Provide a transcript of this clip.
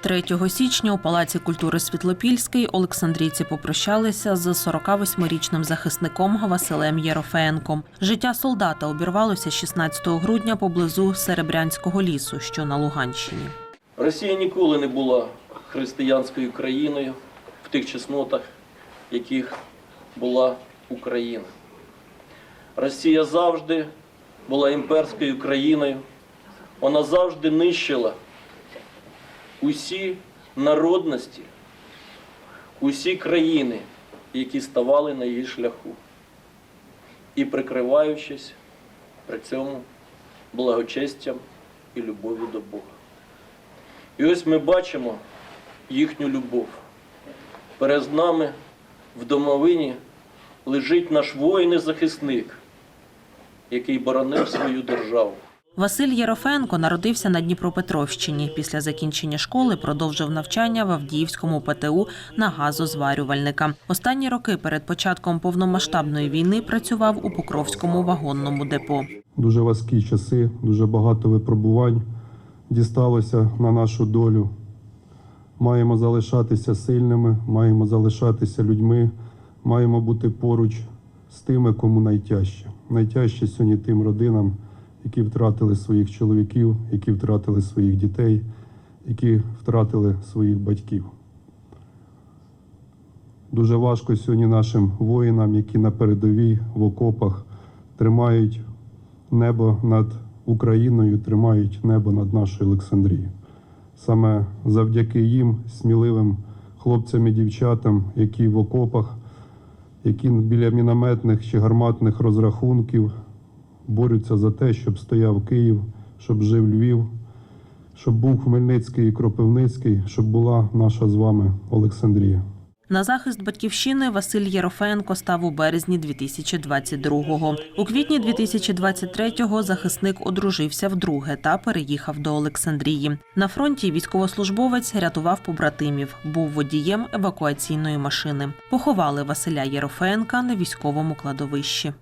3 січня у Палаці культури Світлопільський Олександрійці попрощалися з 48-річним захисником Василем Єрофеєнком. Життя солдата обірвалося 16 грудня поблизу Серебрянського лісу, що на Луганщині. Росія ніколи не була християнською країною в тих чеснотах, яких була Україна. Росія завжди була імперською країною. Вона завжди нищила усі народності, усі країни, які ставали на її шляху. І прикриваючись при цьому благочестям і любов'ю до Бога. І ось ми бачимо їхню любов. Перед нами в домовині лежить наш воїн і захисник, який боронив свою державу. Василь Єрофеєнко народився на Дніпропетровщині. Після закінчення школи продовжив навчання в Авдіївському ПТУ на газозварювальника. Останні роки перед початком повномасштабної війни працював у Покровському вагонному депо. дуже важкі часи, дуже багато випробувань дісталося на нашу долю. Маємо залишатися сильними, маємо залишатися людьми, маємо бути поруч з тими, кому найтяжче. Найтяжче сьогодні тим родинам, які втратили своїх чоловіків, які втратили своїх дітей, які втратили своїх батьків. Дуже важко сьогодні нашим воїнам, які на передовій в окопах тримають небо над Україною, тримають небо над нашою Олександрією. Саме завдяки їм, сміливим хлопцям і дівчатам, які в окопах, які біля мінометних чи гарматних розрахунків борються за те, щоб стояв Київ, щоб жив Львів, щоб був Хмельницький і Кропивницький, щоб була наша з вами Олександрія. На захист батьківщини Василь Єрофеєнко став у березні 2022-го. У квітні 2023-го захисник одружився вдруге та переїхав до Олександрії. На фронті військовослужбовець рятував побратимів, був водієм евакуаційної машини. Поховали Василя Єрофеєнка на військовому кладовищі.